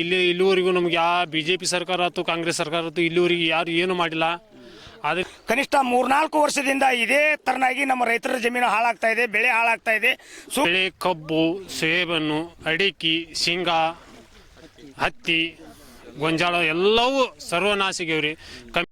ಇಲ್ಲಿ ಇಲ್ಲಿವರೆಗೂ ನಮ್ಗೆ ಯಾವ ಬಿ ಜೆ ಪಿ ಸರ್ಕಾರ ಆಯ್ತು ಕಾಂಗ್ರೆಸ್ ಸರ್ಕಾರ ಆಯ್ತು ಇಲ್ಲಿವರೆಗೆ ಯಾರು ಏನು ಮಾಡಿಲ್ಲ. ಆದರೆ ಕನಿಷ್ಠ ಮೂರ್ನಾಲ್ಕು ವರ್ಷದಿಂದ ಇದೇ ತರನಾಗಿ ನಮ್ಮ ರೈತರ ಜಮೀನು ಹಾಳಾಗ್ತಾ ಇದೆ ಬೆಳೆ ಹಾಳಾಗ್ತಾ ಇದೆ. ಸು ಬೆಳೆ ಕಬ್ಬು ಸೇಬನ್ನು ಅಡಿಕೆ ಶೇಂಗಾ ಹತ್ತಿ ಗೊಂಜಾಳ ಎಲ್ಲವೂ ಸರ್ವನಾಶಿಗೆವ್ರಿ ಕಮ್ಮಿ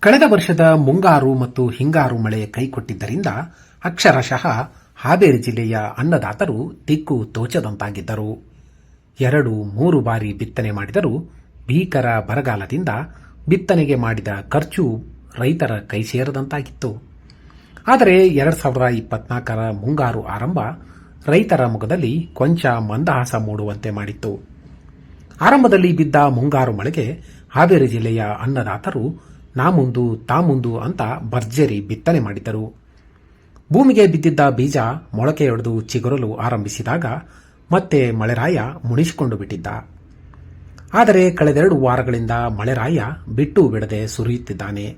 ಕಳೆದ ವರ್ಷದ ಮುಂಗಾರು ಮತ್ತು ಹಿಂಗಾರು ಮಳೆ ಕೈಕೊಟ್ಟಿದ್ದರಿಂದ ಅಕ್ಷರಶಃ ಹಾವೇರಿ ಜಿಲ್ಲೆಯ ಅನ್ನದಾತರು ದಿಕ್ಕು ತೋಚದಂತಾಗಿದ್ದರು. ಎರಡು, ಮೂರು ಬಾರಿ ಬಿತ್ತನೆ ಮಾಡಿದರೂ ಭೀಕರ ಬರಗಾಲದಿಂದ ಬಿತ್ತನೆಗೆ ಮಾಡಿದ ಖರ್ಚು ರೈತರ ಕೈ ಸೇರದಂತಾಗಿತ್ತು. ಆದರೆ ಎರಡು ಸಾವಿರದ ಇಪ್ಪತ್ನಾಲ್ಕರ ಮುಂಗಾರು ಆರಂಭ ರೈತರ ಮುಖದಲ್ಲಿ ಕೊಂಚ ಮಂದಹಾಸ ಮೂಡುವಂತೆ ಮಾಡಿತ್ತು. ಆರಂಭದಲ್ಲಿ ಬಿದ್ದ ಮುಂಗಾರು ಮಳೆಗೆ ಹಾವೇರಿ ಜಿಲ್ಲೆಯ ಅನ್ನದಾತರು ನಾ ಮುಂದು ತಾ ಮುಂದು ಅಂತ ಭರ್ಜರಿ ಬಿತ್ತನೆ ಮಾಡಿದರು ಭೂಮಿಗೆ ಬಿದ್ದಿದ್ದ ಬೀಜ ಮೊಳಕೆಯೊಡೆದು ಚಿಗುರಲು ಆರಂಭಿಸಿದಾಗ ಮತ್ತೆ ಮಳೆರಾಯ ಮುಣಿಸಿಕೊಂಡು ಬಿಟ್ಟಿದ್ದ. ಆದರೆ ಕಳೆದೆರಡು ವಾರಗಳಿಂದ ಮಳೆರಾಯ ಬಿಟ್ಟು ಬಿಡದೆ ಸುರಿಯುತ್ತಿದ್ದಾನೆ.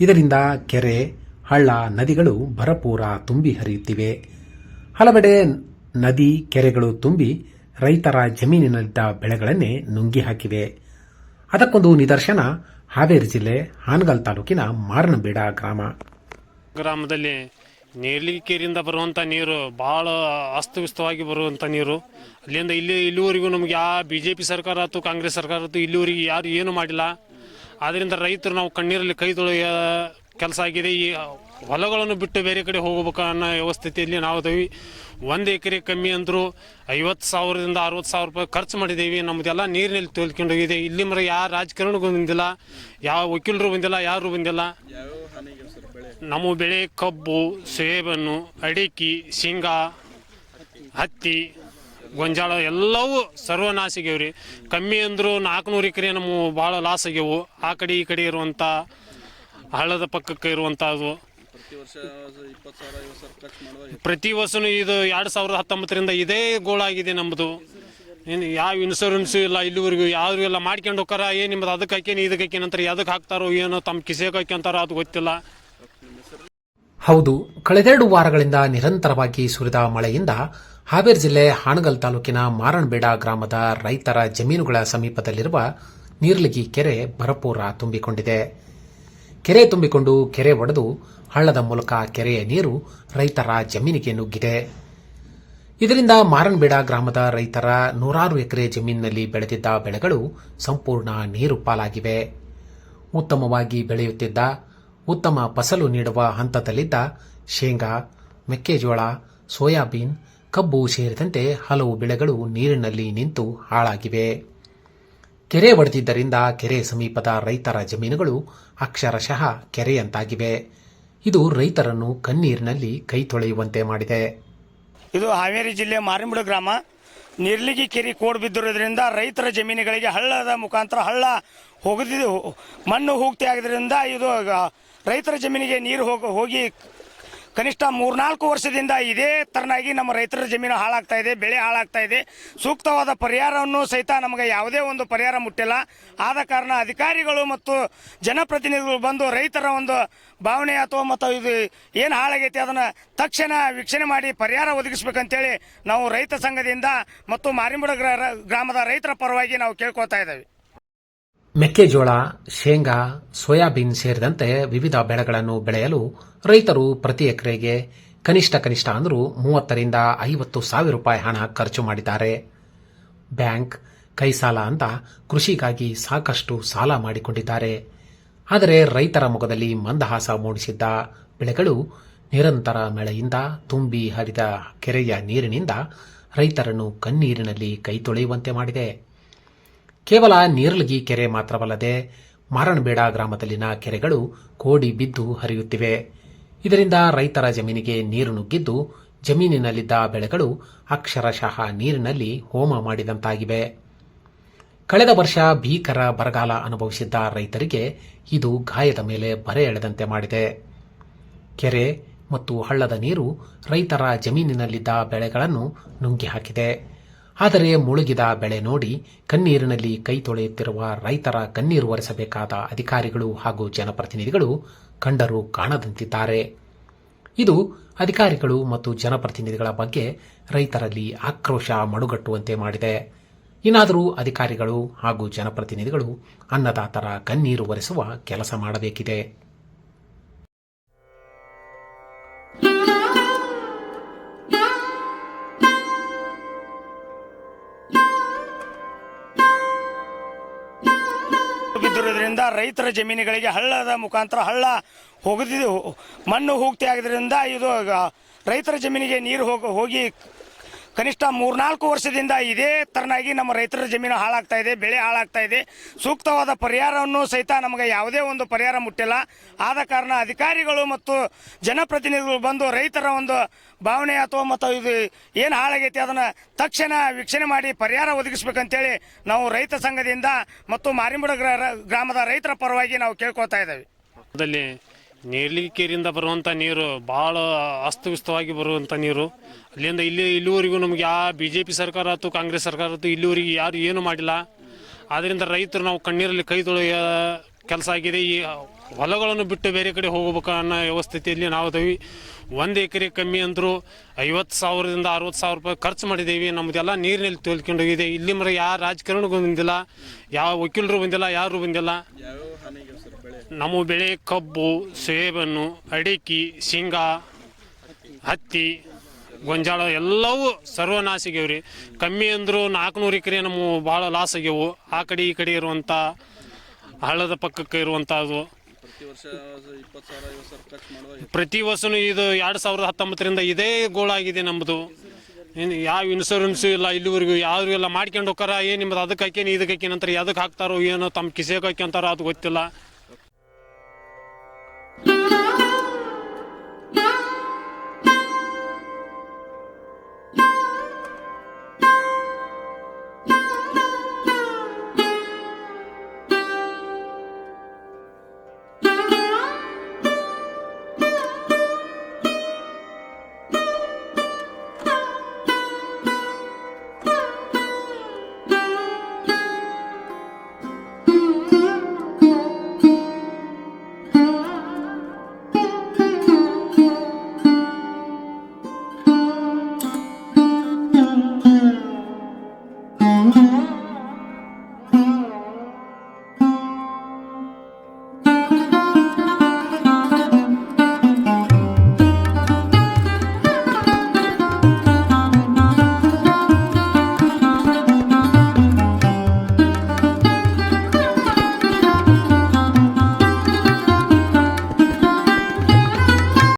ಇದರಿಂದ ಕೆರೆ, ಹಳ್ಳ, ನದಿಗಳು ಭರಪೂರ ತುಂಬಿ ಹರಿಯುತ್ತಿವೆ. ಹಲವೆಡೆ ನದಿ, ಕೆರೆಗಳು ತುಂಬಿ ರೈತರ ಜಮೀನಿನಲ್ಲಿದ್ದ ಬೆಳೆಗಳನ್ನೇ ನುಂಗಿ ಹಾಕಿವೆ ಅದಕ್ಕೊಂದು ನಿದರ್ಶನ ಹಾವೇರಿ ಜಿಲ್ಲೆ ಹಾನಗಲ್ ತಾಲೂಕಿನ ಮಾರನಬೇಡ ಗ್ರಾಮ. ಗ್ರಾಮದಲ್ಲಿ ನೇರ್ಲಿಕೆರೆಯಿಂದ ಬರುವಂಥ ನೀರು ಭಾಳ ಅಸ್ತವ್ಯಸ್ತವಾಗಿ ಬರುವಂಥ ನೀರು. ಅಲ್ಲಿಂದ ಇಲ್ಲಿ, ಇಲ್ಲಿವರೆಗೂ ನಮ್ಗೆ ಯಾವ ಬಿ ಜೆ ಪಿ ಸರ್ಕಾರ ಆಯ್ತು, ಕಾಂಗ್ರೆಸ್ ಸರ್ಕಾರ ಆಯ್ತು, ಇಲ್ಲಿವರೆಗೆ ಯಾರು ಏನು ಮಾಡಿಲ್ಲ. ಆದ್ದರಿಂದ ರೈತರು ನಾವು ಕಣ್ಣೀರಲ್ಲಿ ಕೈ ತೊಳೆಯ ಕೆಲಸ ಆಗಿದೆ. ಈ ಹೊಲಗಳನ್ನು ಬಿಟ್ಟು ಬೇರೆ ಕಡೆ ಹೋಗಬೇಕು ಅನ್ನೋ ವ್ಯವಸ್ಥಿತಿಯಲ್ಲಿ ನಾವು ಅದೇವಿ ಒಂದು ಎಕರೆ ಕಮ್ಮಿ ಅಂದರೂ ಐವತ್ತು ಸಾವಿರದಿಂದ ಅರವತ್ತು ಸಾವಿರ ರೂಪಾಯಿ ಖರ್ಚು ಮಾಡಿದ್ದೀವಿ. ನಮ್ಮದೆಲ್ಲ ನೀರಿನಲ್ಲಿ ತೋಲ್ಕೊಂಡು ಹೋಗಿದೆ. ಇಲ್ಲಿ ಮರ ಯಾವ ರಾಜಕಾರಣಿಗೂ ಬಂದಿಲ್ಲ, ಯಾವ ವಕೀಲರು ಬಂದಿಲ್ಲ, ಯಾರು ಬಂದಿಲ್ಲ. ನಮ್ಮ ಬೆಳೆ ಕಬ್ಬು, ಸೇಬನ್ನು, ಅಡಿಕೆ, ಶೇಂಗಾ, ಹತ್ತಿ, ಗೊಂಜಾಳ ಎಲ್ಲವೂ ಸರ್ವನಾಶಿಗೆವ್ರಿ ಕಮ್ಮಿ ಅಂದರೂ ನಾಲ್ಕುನೂರು ಎಕರೆ ನಮ್ಮ ಭಾಳ ಲಾಸ್ ಆಗ್ಯವು. ಆ ಕಡೆ ಈ ಕಡೆ ಇರುವಂಥ ಹಳ್ಳದ ಪಕ್ಕಕ್ಕೆ ಇರುವಂಥದ್ದು. ಪ್ರತಿ ವರ್ಷನೂ ಇದು ಎರಡು ಸಾವಿರದ ಹತ್ತೊಂಬತ್ತರಿಂದ ಇದೇ ಗೋಳಾಗಿದೆ ನಮ್ಮದು. ಏನು ಯಾವ ಇನ್ಶೂರೆನ್ಸ್ ಇಲ್ಲ ಇಲ್ಲಿವರೆಗೂ ಯಾರು ಎಲ್ಲ ಮಾಡ್ಕೊಂಡು ಹೋಗಾರ ಏನು ನಿಮ್ಮದು ಅದಕ್ಕೆ ಹಾಕೇನಿ ಇದಕ್ಕೆ ಹಾಕೇನಿ ಅಂತಾರೆ ಅದಕ್ಕೆ ಹಾಕ್ತಾರೋ ಏನೋ ತಮ್ಮ ಕಿಸೆಗೆ ಹಾಕ್ಯಂತಾರೋ ಅದು ಗೊತ್ತಿಲ್ಲ. ಹೌದು ಕಳೆದೆರಡು ವಾರಗಳಿಂದ ನಿರಂತರವಾಗಿ ಸುರಿದ ಮಳೆಯಿಂದ ಹಾವೇರಿ ಜಿಲ್ಲೆ ಹಾನಗಲ್ ತಾಲೂಕಿನ ಮಾರಣಬೇಡ ಗ್ರಾಮದ ರೈತರ ಜಮೀನುಗಳ ಸಮೀಪದಲ್ಲಿರುವ ನೀರ್ಲಗಿ ಕೆರೆ ಭರಪೂರ ತುಂಬಿಕೊಂಡಿದೆ. ಕೆರೆ ತುಂಬಿಕೊಂಡು ಕೆರೆ ಒಡೆದು ಹಳ್ಳದ ಮೂಲಕ ಕೆರೆಯ ನೀರು ರೈತರ ಜಮೀನಿಗೆ ನುಗ್ಗಿದೆ. ಇದರಿಂದ ಮಾರನ್ಬೇಡ ಗ್ರಾಮದ ರೈತರ ನೂರಾರು ಎಕರೆ ಜಮೀನಿನಲ್ಲಿ ಬೆಳೆದಿದ್ದ ಬೆಳೆಗಳು ಸಂಪೂರ್ಣ ನೀರು ಪಾಲಾಗಿವೆ. ಉತ್ತಮವಾಗಿ ಬೆಳೆಯುತ್ತಿದ್ದ, ಉತ್ತಮ ಫಸಲು ನೀಡುವ ಹಂತದಲ್ಲಿದ್ದ ಶೇಂಗಾ, ಮೆಕ್ಕೆಜೋಳ, ಸೋಯಾಬೀನ್, ಕಬ್ಬು ಸೇರಿದಂತೆ ಹಲವು ಬೆಳೆಗಳು ನೀರಿನಲ್ಲಿ ನಿಂತು ಹಾಳಾಗಿವೆ. ಕೆರೆ ಒಡೆದಿದ್ದರಿಂದ ಕೆರೆ ಸಮೀಪದ ರೈತರ ಜಮೀನುಗಳು ಅಕ್ಷರಶಃ ಕೆರೆಯಂತಾಗಿವೆ. ಇದು ರೈತರನ್ನು ಕಣ್ಣೀರಿನಲ್ಲಿ ಕೈ ತೊಳೆಯುವಂತೆ ಮಾಡಿದೆ. ಇದು ಹಾವೇರಿ ಜಿಲ್ಲೆ ಮಾರಿಮುಡು ಗ್ರಾಮ. ನಿರ್ಲಿಗಿ ಕೆರೆ ಕೋಡ್ ಬಿದ್ದಿರೋದ್ರಿಂದ ರೈತರ ಜಮೀನುಗಳಿಗೆ ಹಳ್ಳದ ಮುಖಾಂತರ ಹಳ್ಳ ಹೋಗದಿದ್ದು ಮಣ್ಣು ಹೋಗ್ತಿ ಆಗಿದ್ರಿಂದ ಇದು ರೈತರ ಜಮೀನಿಗೆ ನೀರು ಹೋಗ ಕನಿಷ್ಠ ಮೂರ್ನಾಲ್ಕು ವರ್ಷದಿಂದ ಇದೇ ತರನಾಗಿ ನಮ್ಮ ರೈತರ ಜಮೀನು ಹಾಳಾಗ್ತಾ ಇದೆ, ಬೆಳೆ ಹಾಳಾಗ್ತಾ ಇದೆ. ಸೂಕ್ತವಾದ ಪರಿಹಾರವನ್ನು ಸಹಿತ ನಮಗೆ ಯಾವುದೇ ಒಂದು ಪರಿಹಾರ ಮುಟ್ಟಿಲ್ಲ. ಆದ ಕಾರಣ ಅಧಿಕಾರಿಗಳು ಮತ್ತು ಜನಪ್ರತಿನಿಧಿಗಳು ಬಂದು ರೈತರ ಒಂದು ಭಾವನೆ ಅಥವಾ ಮತ್ತು ಇದು ಏನು ಹಾಳಾಗೈತಿ ಅದನ್ನು ತಕ್ಷಣ ವೀಕ್ಷಣೆ ಮಾಡಿ ಪರಿಹಾರ ಒದಗಿಸ್ಬೇಕಂತೇಳಿ ನಾವು ರೈತ ಸಂಘದಿಂದ ಮತ್ತು ಮಾರಿಮುಡ ಗ್ರ- ಗ್ರಾಮದ ರೈತರ ಪರವಾಗಿ ನಾವು ಕೇಳ್ಕೊತಾ ಇದ್ದೇವೆ. ಮೆಕ್ಕೆಜೋಳ, ಶೇಂಗಾ, ಸೋಯಾಬೀನ್ ಸೇರಿದಂತೆ ವಿವಿಧ ಬೆಳೆಗಳನ್ನು ಬೆಳೆಯಲು ರೈತರು ಪ್ರತಿ ಎಕರೆಗೆ ಕನಿಷ್ಠ ಕನಿಷ್ಠ ಅಂದರೂ ಮೂವತ್ತರಿಂದ ಐವತ್ತು ಸಾವಿರ ರೂಪಾಯಿ ಹಣ ಖರ್ಚು ಮಾಡಿದ್ದಾರೆ. ಬ್ಯಾಂಕ್ ಕೈ ಸಾಲ ಅಂತ ಕೃಷಿಗಾಗಿ ಸಾಕಷ್ಟು ಸಾಲ ಮಾಡಿಕೊಂಡಿದ್ದಾರೆ. ಆದರೆ ರೈತರ ಮುಖದಲ್ಲಿ ಮಂದಹಾಸ ಮೂಡಿಸಿದ್ದ ಬೆಳೆಗಳು ನಿರಂತರ ಮಳೆಯಿಂದ ತುಂಬಿ ಹರಿದ ಕೆರೆಯ ನೀರಿನಿಂದ ರೈತರನ್ನು ಕಣ್ಣೀರಿನಲ್ಲಿ ಕೈ ತೊಳೆಯುವಂತೆ ಮಾಡಿದೆ. ಕೇವಲ ನೀರ್ಲಗಿ ಕೆರೆ ಮಾತ್ರವಲ್ಲದೆ ಮಾರಣಬೇಡ ಗ್ರಾಮದಲ್ಲಿನ ಕೆರೆಗಳು ಕೋಡಿ ಬಿದ್ದು ಹರಿಯುತ್ತಿವೆ. ಇದರಿಂದ ರೈತರ ಜಮೀನಿಗೆ ನೀರು ನುಗ್ಗಿದ್ದು ಜಮೀನಿನಲ್ಲಿದ್ದ ಬೆಳೆಗಳು ಅಕ್ಷರಶಃ ನೀರಿನಲ್ಲಿ ಹೋಮ ಮಾಡಿದಂತಾಗಿವೆ. ಕಳೆದ ವರ್ಷ ಭೀಕರ ಬರಗಾಲ ಅನುಭವಿಸಿದ್ದ ರೈತರಿಗೆ ಇದು ಗಾಯದ ಮೇಲೆ ಬರೆ ಎಳೆದಂತೆ ಮಾಡಿದೆ. ಕೆರೆ ಮತ್ತು ಹಳ್ಳದ ನೀರು ರೈತರ ಜಮೀನಿನಲ್ಲಿದ್ದ ಬೆಳೆಗಳನ್ನು ನುಂಗಿ ಹಾಕಿದೆ ಆದರೆ ಮುಳುಗಿದ ಬೆಳೆ ನೋಡಿ ಕಣ್ಣೀರಿನಲ್ಲಿ ಕೈ ತೊಳೆಯುತ್ತಿರುವ ರೈತರ ಕಣ್ಣೀರು ಒರೆಸಬೇಕಾದ ಅಧಿಕಾರಿಗಳು ಹಾಗೂ ಜನಪ್ರತಿನಿಧಿಗಳು ಕಂಡರು ಕಾಣದಂತಿದ್ದಾರೆ. ಇದು ಅಧಿಕಾರಿಗಳು ಮತ್ತು ಜನಪ್ರತಿನಿಧಿಗಳ ಬಗ್ಗೆ ರೈತರಲ್ಲಿ ಆಕ್ರೋಶ ಮಡುಗಟ್ಟುವಂತೆ ಮಾಡಿದೆ. ಇನ್ನಾದರೂ ಅಧಿಕಾರಿಗಳು ಹಾಗೂ ಜನಪ್ರತಿನಿಧಿಗಳು ಅನ್ನದಾತರ ಕಣ್ಣೀರು ಒರೆಸುವ ಕೆಲಸ ಮಾಡಬೇಕಿದೆ. ರೈತರ ಜಮೀನುಗಳಿಗೆ ಹಳ್ಳದ ಮುಖಾಂತರ ಹಳ್ಳ ಹೋಗದಿದ್ದು ಮಣ್ಣು ಹೋಗ್ತಿ ಆಗಿದ್ರಿಂದ ಇದು ರೈತರ ಜಮೀನಿಗೆ ನೀರು ಹೋಗಿ ಕನಿಷ್ಠ ಮೂರ್ನಾಲ್ಕು ವರ್ಷದಿಂದ ಇದೇ ತರನಾಗಿ ನಮ್ಮ ರೈತರ ಜಮೀನು ಹಾಳಾಗ್ತಾ ಇದೆ, ಬೆಳೆ ಹಾಳಾಗ್ತಾ ಇದೆ. ಸೂಕ್ತವಾದ ಪರಿಹಾರವನ್ನು ಸಹಿತ ನಮಗೆ ಯಾವುದೇ ಒಂದು ಪರಿಹಾರ ಮುಟ್ಟಿಲ್ಲ. ಆದ ಕಾರಣ ಅಧಿಕಾರಿಗಳು ಮತ್ತು ಜನಪ್ರತಿನಿಧಿಗಳು ಬಂದು ರೈತರ ಒಂದು ಭಾವನೆ ಅಥವಾ ಮತ್ತು ಇದು ಏನು ಹಾಳಾಗೈತಿ ಅದನ್ನು ತಕ್ಷಣ ವೀಕ್ಷಣೆ ಮಾಡಿ ಪರಿಹಾರ ಒದಗಿಸ್ಬೇಕಂತೇಳಿ ನಾವು ರೈತ ಸಂಘದಿಂದ ಮತ್ತು ಮಾರಿಮುಡ ಗ್ರ- ಗ್ರಾಮದ ರೈತರ ಪರವಾಗಿ ನಾವು ಕೇಳ್ಕೊತಾ ಇದ್ದೇವೆ. ದಲ್ಲಿ ಕೇರಿಂದ ಬರುವಂಥ ನೀರು, ಭಾಳ ಅಸ್ತವ್ಯಸ್ತವಾಗಿ ಬರುವಂಥ ನೀರು. ಅಲ್ಲಿಂದ ಇಲ್ಲಿ, ಇಲ್ಲಿವರೆಗೂ ನಮ್ಗೆ ಯಾವ ಬಿ ಜೆ ಪಿ ಸರ್ಕಾರ ಆಯ್ತು, ಕಾಂಗ್ರೆಸ್ ಸರ್ಕಾರ ಆಯ್ತು, ಇಲ್ಲಿವರೆಗೆ ಯಾರು ಏನು ಮಾಡಿಲ್ಲ. ಆದ್ದರಿಂದ ರೈತರು ನಾವು ಕಣ್ಣೀರಲ್ಲಿ ಕೈ ತೊಳೆಯ ಕೆಲಸ ಆಗಿದೆ. ಈ ಹೊಲಗಳನ್ನು ಬಿಟ್ಟು ಬೇರೆ ಕಡೆ ಹೋಗಬೇಕು ಅನ್ನೋ ವ್ಯವಸ್ಥಿತಿಯಲ್ಲಿ ನಾವು ಅದೀವಿ ಒಂದು ಎಕರೆ ಕಮ್ಮಿ ಅಂದರೂ ಐವತ್ತು ಸಾವಿರದಿಂದ ಅರವತ್ತು ಸಾವಿರ ರೂಪಾಯಿ ಖರ್ಚು ಮಾಡಿದ್ದೀವಿ. ನಮ್ಮದೆಲ್ಲ ನೀರಿನಲ್ಲಿ ತೋಲ್ಕೊಂಡು ಹೋಗಿದೆ. ಇಲ್ಲಿ ಮರ ಯಾವ ರಾಜಕಾರಣಿಗೂ ಬಂದಿಲ್ಲ, ಯಾವ ವಕೀಲರು ಬಂದಿಲ್ಲ, ಯಾರು ಬಂದಿಲ್ಲ. ನಮ್ಮ ಬೆಳೆ ಕಬ್ಬು ಸೇಬನ್ನು ಅಡಿಕೆ ಶೇಂಗಾ ಹತ್ತಿ ಗೊಂಜಾಳ ಎಲ್ಲವೂ ಸರ್ವನಾಶ ಆಗ್ಯಾವ್ರಿ ಕಮ್ಮಿ ಅಂದರೂ ನಾಲ್ಕುನೂರು ಎಕರೆ ನಮ್ಮ ಭಾಳ ಲಾಸ್ ಆಗ್ಯವು. ಆ ಕಡೆ ಈ ಕಡೆ ಇರುವಂಥ ಹಳ್ಳದ ಪಕ್ಕಕ್ಕೆ ಇರುವಂಥದ್ದು ಪ್ರತಿ ವರ್ಷನೂ ಇದು ಎರಡು ಸಾವಿರದ ಹತ್ತೊಂಬತ್ತರಿಂದ ಇದೇ ಗೋಳಾಗಿದೆ ನಮ್ಮದು ಏನು ಯಾವ ಇನ್ಶೂರೆನ್ಸು ಇಲ್ಲ ಇಲ್ಲಿವರೆಗೂ ಯಾರು ಎಲ್ಲ ಮಾಡ್ಕೊಂಡು ಹೋಗಾರ ಏನು ನಿಮ್ಮದು ಅದಕ್ಕೆ ಹಾಕೇನಿ ಇದಕ್ಕೆ ಹಾಕೇನಿ ಅಂತಾರೆ ಅದಕ್ಕೆ ಹಾಕ್ತಾರೋ ಏನೋ ತಮ್ಮ ಕಿಸೆಗೆ ಹಾಕ್ಯಂತಾರೋ ಅದು ಗೊತ್ತಿಲ್ಲ.